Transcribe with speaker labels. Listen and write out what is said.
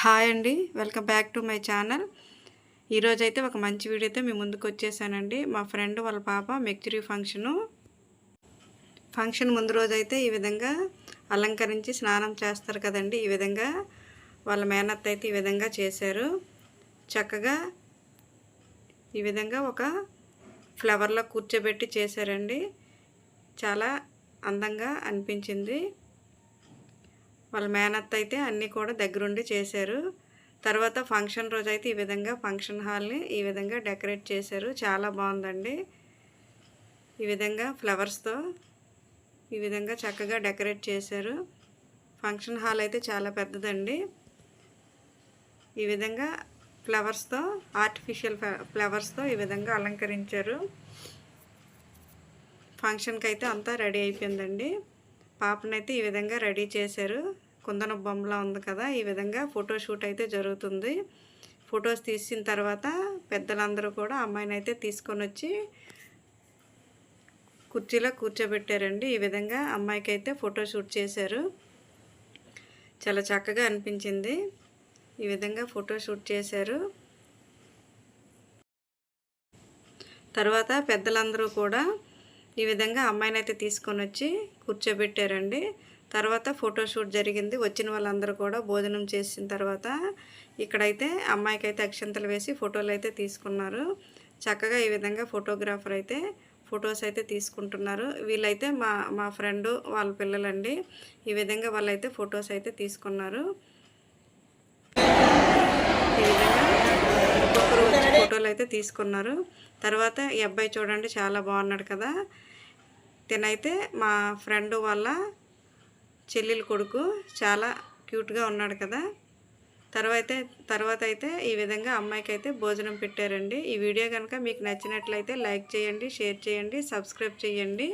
Speaker 1: Hi అండి. Welcome back to my channel. ఈరోజైతే ఒక మంచి వీడియోతో మీ ముందుకు వచ్చేసానండి. మా ఫ్రెండ్ వాళ్ళ పాప మెక్చురీ ఫంక్షను. ఫంక్షన్ ముందు రోజైతే ఈ విధంగా అలంకరించి స్నానం చేస్తారు కదండి. ఈ విధంగా వాళ్ళ మేనత్ అయితే ఈ విధంగా చేశారు. చక్కగా ఈ విధంగా ఒక ఫ్లవర్లో కూర్చోబెట్టి చేశారండి. చాలా అందంగా అనిపించింది. వాళ్ళ మేనత్త అయితే అన్నీ కూడా దగ్గరుండి చేశారు. తర్వాత ఫంక్షన్ రోజు అయితే ఈ విధంగా ఫంక్షన్ హాల్ని ఈ విధంగా డెకరేట్ చేశారు. చాలా బాగుందండి. ఈ విధంగా ఫ్లవర్స్తో ఈ విధంగా చక్కగా డెకరేట్ చేశారు. ఫంక్షన్ హాల్ అయితే చాలా పెద్దదండి. ఈ విధంగా ఫ్లవర్స్తో ఆర్టిఫిషియల్ ఫ్లవర్స్తో ఈ విధంగా అలంకరించారు. ఫంక్షన్కి అయితే అంతా రెడీ అయిపోయిందండి. పాపనైతే ఈ విధంగా రెడీ చేశారు. కుందన బొమ్మలా ఉంది కదా ఈ విధంగా ఫోటోషూట్ అయితే జరుగుతుంది. ఫొటోస్ తీసిన తర్వాత పెద్దలందరూ కూడా అమ్మాయిని అయితే తీసుకొని వచ్చి కుర్చీలో కూర్చోబెట్టారండి. ఈ విధంగా అమ్మాయికి అయితే ఫోటోషూట్ చేశారు. చాలా చక్కగా అనిపించింది. ఈ విధంగా ఫోటోషూట్ చేశారు. తర్వాత పెద్దలందరూ కూడా ఈ విధంగా అమ్మాయిని అయితే తీసుకొని వచ్చి కూర్చోబెట్టారండి. తర్వాత ఫోటోషూట్ జరిగింది. వచ్చిన వాళ్ళందరూ కూడా భోజనం చేసిన తర్వాత ఇక్కడైతే అమ్మాయికి అయితే అక్షంతలు వేసి ఫోటోలు అయితే తీసుకున్నారు. చక్కగా ఈ విధంగా ఫోటోగ్రాఫర్ అయితే ఫొటోస్ అయితే తీసుకుంటున్నారు. వీళ్ళైతే మా మా ఫ్రెండ్ వాళ్ళ పిల్లలండి. ఈ విధంగా వాళ్ళైతే ఫొటోస్ అయితే తీసుకున్నారు ఈ విధంగా ఒక్కొక్కరు వచ్చి అయితే తీసుకున్నారు. తర్వాత ఈ అబ్బాయి చూడండి చాలా బాగున్నాడు కదా. తినైతే మా ఫ్రెండ్ వాళ్ళ చెల్లెలు కొడుకు చాలా క్యూట్గా ఉన్నాడు కదా. తర్వాత తర్వాత అయితే ఈ విధంగా అమ్మాయికి అయితే భోజనం పెట్టారండి. ఈ వీడియో కనుక మీకు నచ్చినట్లయితే లైక్ చేయండి షేర్ చేయండి సబ్స్క్రైబ్ చేయండి.